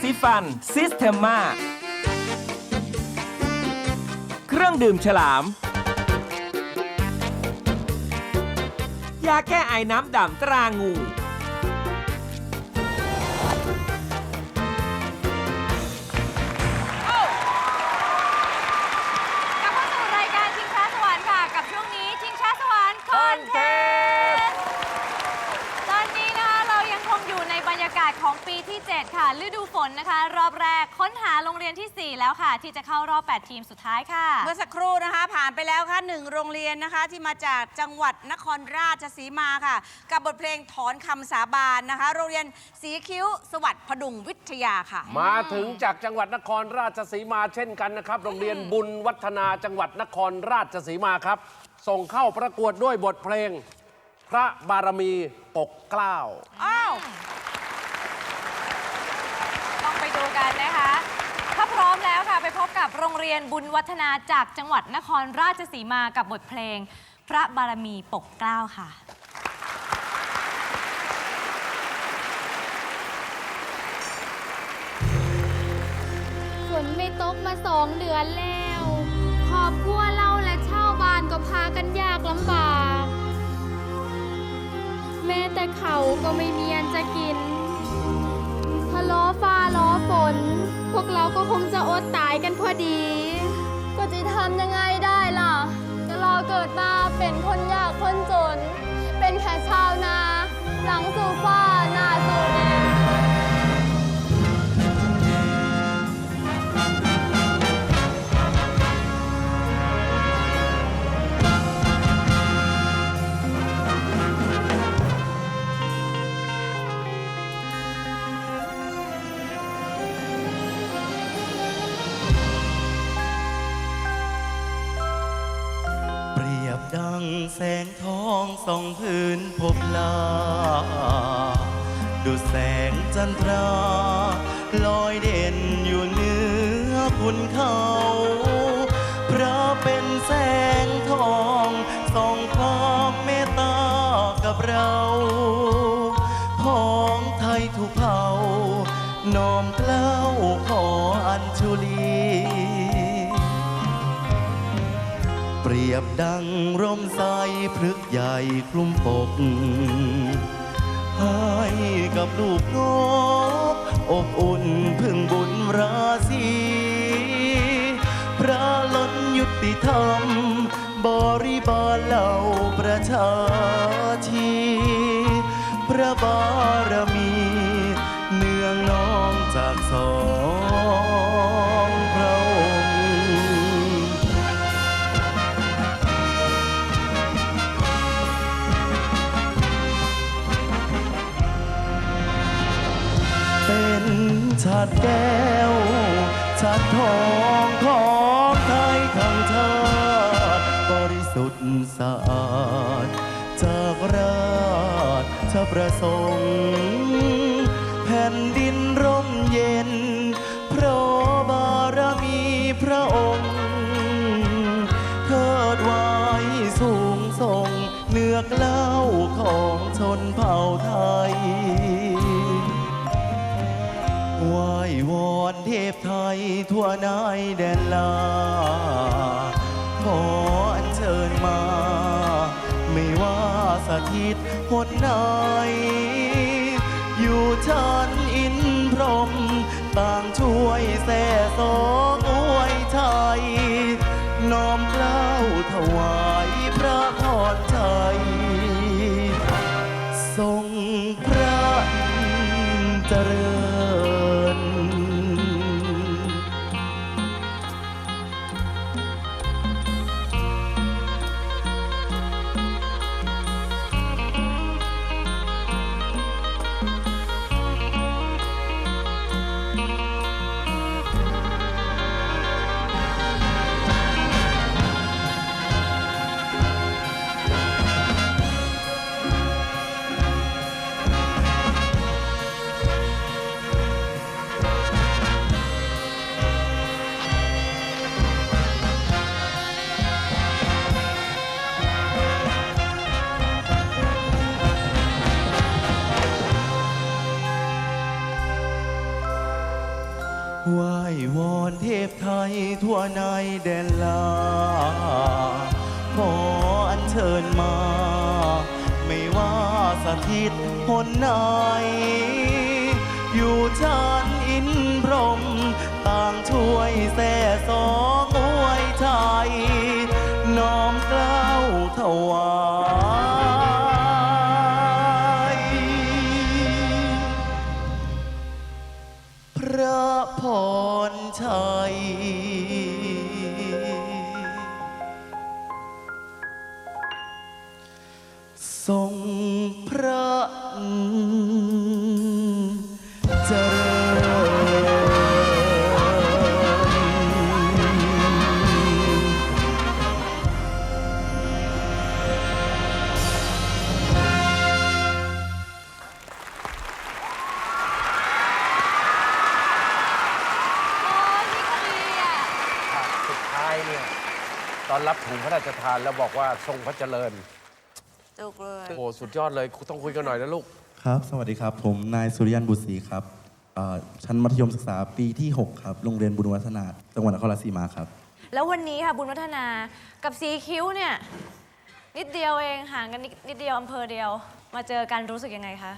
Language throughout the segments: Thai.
สีฟันซิสเทมมาเครื่องดื่มฉลาม ยาแก้ไอน้ำด่ำตรางู อยู่ในบรรยากาศของปีที่ 7 ค่ะ ฤดูฝนนะคะ รอบแรกค้นหาโรงเรียนทีสี่ 4 แล้วค่ะ ที่จะเข้ารอบ 8 ทีมสุดท้ายค่ะ เมื่อสักครู่นะคะ ผ่านไปแล้วค่ะหนึ่งโรงเรียนนะคะที่มาจากจังหวัดนครราชสีมาค่ะ กับบทเพลงถอนคำสาบานนะคะ โรงเรียนสีคิ้วสวัสดิ์พดุงวิทยาค่ะ มาถึงจากจังหวัดนครราชสีมาเช่นกันนะครับ โรงเรียนบุญวัฒนาจังหวัดนครราชสีมาครับ ส่งเข้าประกวดด้วยบทเพลง พระบารมีปกเกล้า อ้าว ต้องไปดู กันนะคะ ถ้าพร้อมแล้วค่ะ ไปพบกับโรงเรียนบุญวัฒนาจากจังหวัดนครราชสีมากับบทเพลง พระบารมีปกเกล้าค่ะฝนไม่ตกมาสองเดือนแล้วครอบครัวเราและชาวบ้านก็พากันยากลำบาก แม้แต่เขาก็ไม่มีอันจะกิน ล้อฟ้าล้อฝน พวกเราก็คงจะอดตายกันพอดี ก็จะทำยังไงได้ล่ะจะเราเกิดมาเป็นคนยากคนจน เป็นแค่ชาวนา หลังสู่ฟ้าหน้าสู่แดน ดังแสงทองส่องพื้นพบลา ดูแสงจันทราลอยเด่นอยู่เหนือคุณเขา พระเป็นแสงทองส่องความเมตตากับเรา ดังร่มไทรพฤกษ์ใหญ่คลุมปก ให้กับลูกนกอบอุ่นพึ่งบุญราศีพระล้นยุติธรรม บริบาลเหล่าประชาชีพระบาร เป็นชาติแก้ว ชาติทองของไทยทั้งชาติบริสุทธิ์สะอาด จากราชประสงค์แผ่นดินร่มเย็น เพราะบารมีพระองค์ เทิดไว้สูงส่งเหนือกล้า ทั่วนายแดนลา ขออัญเชิญมา ไม่ว่าสถิตหนไหนอยู่ชั้นอินพรม ต่างช่วยแส่สอง ทั่วในแดนลา ขออัญเชิญมา ไม่ว่าสถิตหนไหน อยู่ชานอินพรม ต่างช่วยแส่สองอวยไทยน้อมเกล้าถวาย ทรงพระเจริญโอ้ยนี่ก็ดีอะสุดท้ายเนี่ยตอนรับถุงพระราชทานแล้วบอกว่าทรงพระเจริญ จุกเลย โอ้โหสุดยอดเลยต้องคุยกันหน่อยนะลูก ครับ สวัสดีครับ ผมนายสุริยันบุตรศรีครับเอ่อชั้นมัธยมศึกษาปีที่ 6 ครับ โรงเรียนบุญวัฒนา จังหวัดนครราชสีมาครับ แล้ววันนี้ค่ะบุญวัฒนากับสีคิ้วเนี่ย นิดเดียวเองห่างกันนิดนิดเดียวอำเภอเดียว มาเจอกันรู้สึกยังไงคะ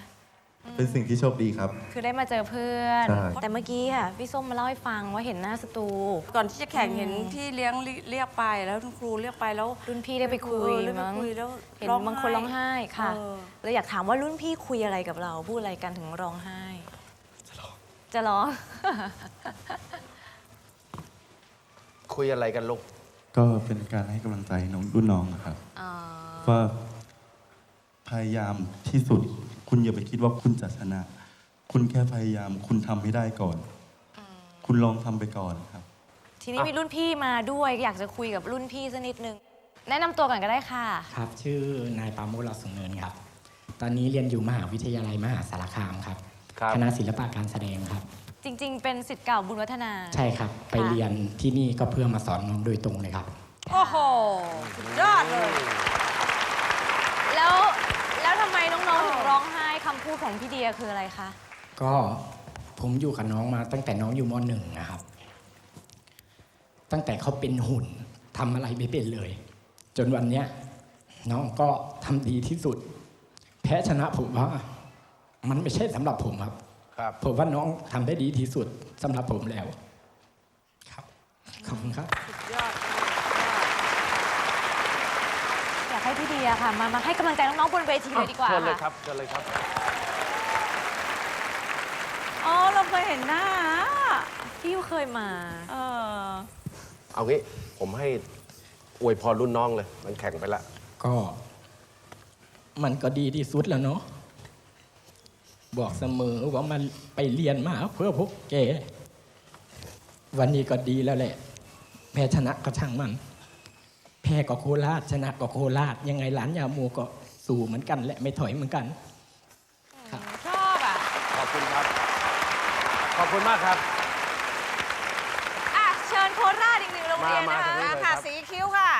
เป็นสิ่งที่โชคดีครับ คือได้มาเจอเพื่อน ใช่ แต่เมื่อกี้ค่ะพี่ส้มมาเล่าให้ฟังว่าเห็นหน้าสตู ก่อนที่จะแข่งเห็นพี่เลี้ยงเรียกไปแล้วคุณครูเรียกไปแล้วรุ่นพี่ได้ไปคุยเออได้ไปมั้งคุยแล้วเห็นร้องไห้บางคนร้องไห้ค่ะเออเลยอยากถามว่ารุ่นพี่คุยอะไรกับเรา พูดอะไรกันถึงร้องไห้ จะร้องคุยอะไรกันลูก ก็เป็นการให้กำลังใจน้องรุ่นน้องนะครับ อ๋อว่าพยายามที่สุด คุณอย่าไปคิดว่าคุณจะชนะ คุณแค่พยายาม คุณทำให้ได้ก่อน คุณลองทำไปก่อนครับ ทีนี้มีรุ่นพี่มาด้วย อยากจะคุยกับรุ่นพี่สักนิดนึง แนะนำตัวก่อนก็ได้ค่ะ ครับ ชื่อนายปราโมชเราสูงเนินครับ ตอนนี้เรียนอยู่มหาวิทยาลัยมหาสารคามครับ ครับ คณะศิลปะการแสดงครับ จริง ๆ เป็นสิทธิ์เก่าบุญวัฒนา ใช่ครับ ไปเรียนที่นี่ก็เพื่อมาสอนน้องโดยตรงเลยครับ โอ้โห สุดยอดเลย แล้วแล้วทำไมน้องๆถึงร้ องไห้คำพูดของพี่เดียคืออะไรคะ ก็ผมอยู่กับน้องมาตั้งแต่น้องอยู่มหนึ่งนะครับ ตั้งแต่เขาเป็นหุ่นทำอะไรไม่เป็นเลย จนวันเนี้ยน้องก็ทำดีที่สุด แพ้ชนะผมว่า มันไม่ใช่สำหรับผมครับ ครับ ผมว่าน้องทำได้ดีที่สุดสำหรับผมแล้ว ครับขอบคุณครับอยากให้พี่เดียค่ะ มามาให้กำลังใจน้องๆบนเวทีเลยดีกว่าเชิญเลยค่ะ ครับเชิญเลยครับ อ๋อ เราเคยเห็นหน้าพี่ยูเคยมา เออ เอางี้ผมให้อวยพรรุ่นน้องเลย มันแข่งไปละ ก็ มันก็ดีที่สุดแล้วเนาะบอกเสมอว่ามันไปเรียนมาเพื่อพวกแกวันนี้ก็ดีแล้วแหละ แพ้ชนะก็ช่างมัน แพ้ก็โคราชชนะก็โคราช ยังไงหลานยาโมก็สู้เหมือนกัน และไม่ถอยเหมือนกัน ชอบอะ ขอบคุณครับข อบคุณมากครับ อะเชิญโคราชอีกหนึ่งโรงเรียนมานะมาคะทางนี้เลยค่ะ สีคิ้วค่ะ